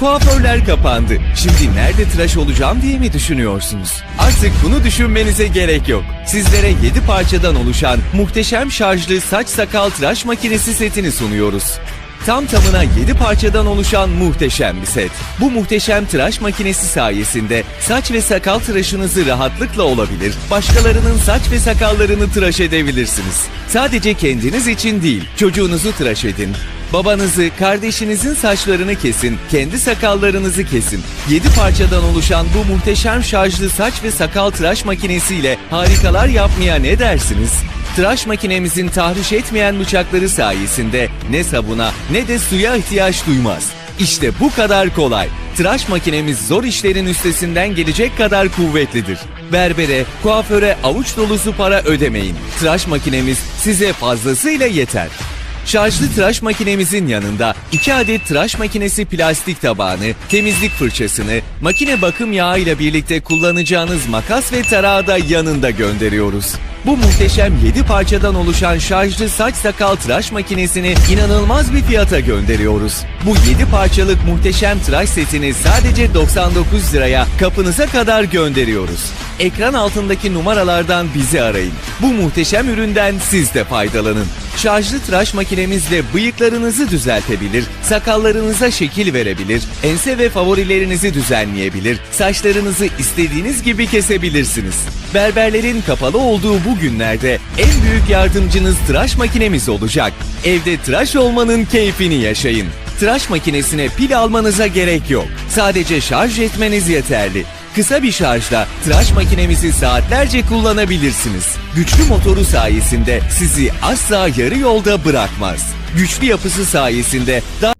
Kuaförler kapandı. Şimdi nerede tıraş olacağım diye mi düşünüyorsunuz? Artık bunu düşünmenize gerek yok. Sizlere 7 parçadan oluşan muhteşem şarjlı saç sakal tıraş makinesi setini sunuyoruz. Tam tamına 7 parçadan oluşan muhteşem bir set. Bu muhteşem tıraş makinesi sayesinde saç ve sakal tıraşınızı rahatlıkla olabilir, başkalarının saç ve sakallarını tıraş edebilirsiniz. Sadece kendiniz için değil, çocuğunuzu tıraş edin. Babanızı, kardeşinizin saçlarını kesin, kendi sakallarınızı kesin. 7 parçadan oluşan bu muhteşem şarjlı saç ve sakal tıraş makinesiyle harikalar yapmaya ne dersiniz? Tıraş makinemizin tahriş etmeyen bıçakları sayesinde ne sabuna ne de suya ihtiyaç duymaz. İşte bu kadar kolay. Tıraş makinemiz zor işlerin üstesinden gelecek kadar kuvvetlidir. Berbere, kuaföre avuç dolusu para ödemeyin. Tıraş makinemiz size fazlasıyla yeter. Şarjlı tıraş makinemizin yanında 2 adet tıraş makinesi plastik tabağını, temizlik fırçasını, makine bakım yağı ile birlikte kullanacağınız makas ve tarağı da yanında gönderiyoruz. Bu muhteşem 7 parçadan oluşan şarjlı saç sakal tıraş makinesini inanılmaz bir fiyata gönderiyoruz. Bu 7 parçalık muhteşem tıraş setini sadece 99 liraya kapınıza kadar gönderiyoruz. Ekran altındaki numaralardan bizi arayın. Bu muhteşem üründen siz de faydalanın. Şarjlı tıraş makinemizle bıyıklarınızı düzeltebilir, sakallarınıza şekil verebilir, ense ve favorilerinizi düzenleyebilir, saçlarınızı istediğiniz gibi kesebilirsiniz. Berberlerin kapalı olduğu bu günlerde en büyük yardımcınız tıraş makinemiz olacak. Evde tıraş olmanın keyfini yaşayın. Tıraş makinesine pil almanıza gerek yok. Sadece şarj etmeniz yeterli. Kısa bir şarjla tıraş makinemizi saatlerce kullanabilirsiniz. Güçlü motoru sayesinde sizi asla yarı yolda bırakmaz. Güçlü yapısı sayesinde daha